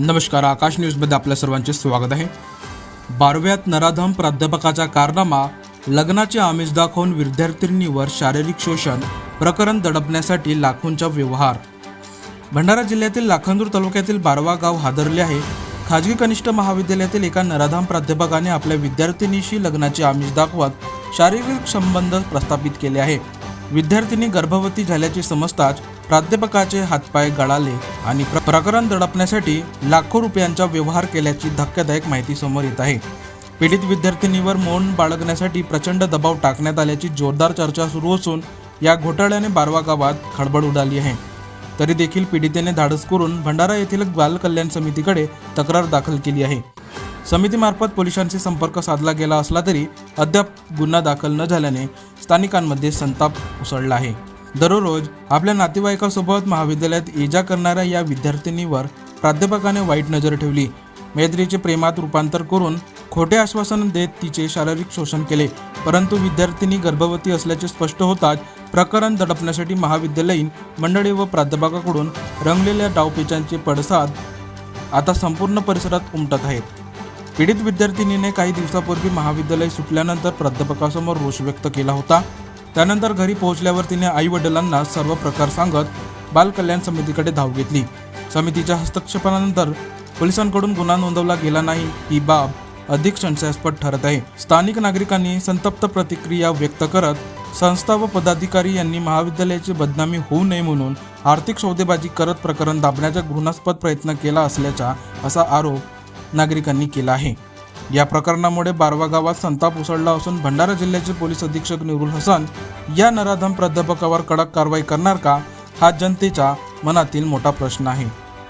नमस्कार आकाश न्यूजमध्ये आपल्या सर्वांचे स्वागत आहे. बारव्यात नराधम प्राध्यापकाचा कारनामा लग्नाचे आमिष दाखवून विद्यार्थिनीवर शारीरिक शोषण प्रकरण दडपण्यासाठी लाखोंचा व्यवहार. भंडारा जिल्ह्यातील लाखांदूर तालुक्यातील बारवा गाव हादरले आहे. खाजगी कनिष्ठ महाविद्यालयातील एका नराधाम प्राध्यापकाने आपल्या विद्यार्थिनीशी लग्नाचे आमिष दाखवत शारीरिक संबंध प्रस्थापित केले आहे. विद्यार्थिनी गर्भवती झाल्याचे समजताच प्राध्यापकाचे हातपाय गळाले आणि प्र- प्रकरण दडपण्यासाठी लाखो रुपयांचा व्यवहार केल्याची धक्कादायक माहिती समोर येत आहे. पीडित विद्यार्थिनीवर मौन बाळगण्यासाठी प्रचंड दबाव टाकण्यात आल्याची जोरदार चर्चा सुरू असून या घोटाळ्याने बारवा गावात खळबळ उडाली आहे. तरी देखील पीडितेने धाडस करून भंडारा येथील बाल कल्याण समितीकडे तक्रार दाखल केली आहे. समितीमार्फत पोलिसांशी संपर्क साधला गेला असला तरी अद्याप गुन्हा दाखल न झाल्याने स्थानिकांमध्ये संताप उसळला आहे. दररोज आपल्या नातेवाईकासोबत महाविद्यालयात ये जा करणाऱ्या या विद्यार्थिनीवर प्राध्यापकाने वाईट नजर ठेवली. मैत्रीचे प्रेमात रूपांतर करून खोटे आश्वासन देत तिचे शारीरिक शोषण केले. परंतु विद्यार्थिनी गर्भवती असल्याचे स्पष्ट होताच प्रकरण दडपण्यासाठी महाविद्यालयीन मंडळी व प्राध्यापकाकडून रंगलेल्या डावपेचांचे पडसाद आता संपूर्ण परिसरात उमटत आहेत. पीडित विद्यार्थिनीने काही दिवसापूर्वी महाविद्यालय सुटल्यानंतर प्राध्यापकासमोर रोष व्यक्त केला होता. त्यानंतर घरी पोहोचल्यावर तिने आई वडिलांना सर्व प्रकार सांगत बाल कल्याण समितीकडे धाव घेतली. समितीच्या हस्तक्षेपानंतर पोलिसांकडून गुन्हा नोंदवला गेला नाही ही बाब अधिक संशयास्पद ठरत आहे. स्थानिक नागरिकांनी संतप्त प्रतिक्रिया व्यक्त करत संस्था व पदाधिकारी यांनी महाविद्यालयाची बदनामी होऊ नये म्हणून आर्थिक सौदेबाजी करत प्रकरण दाबण्याचा घृणास्पद प्रयत्न केला असल्याचा असा आरोप नागरिकांनी केला आहे. या प्रकरणामुळे बारवा गावात संताप उसळला असून भंडारा जिल्ह्याचे पोलीस अधीक्षक निरुल हसन या नराधम प्राध्यापकावर कडक कारवाई करणार का हा जनतेच्या मनातील मोठा प्रश्न आहे.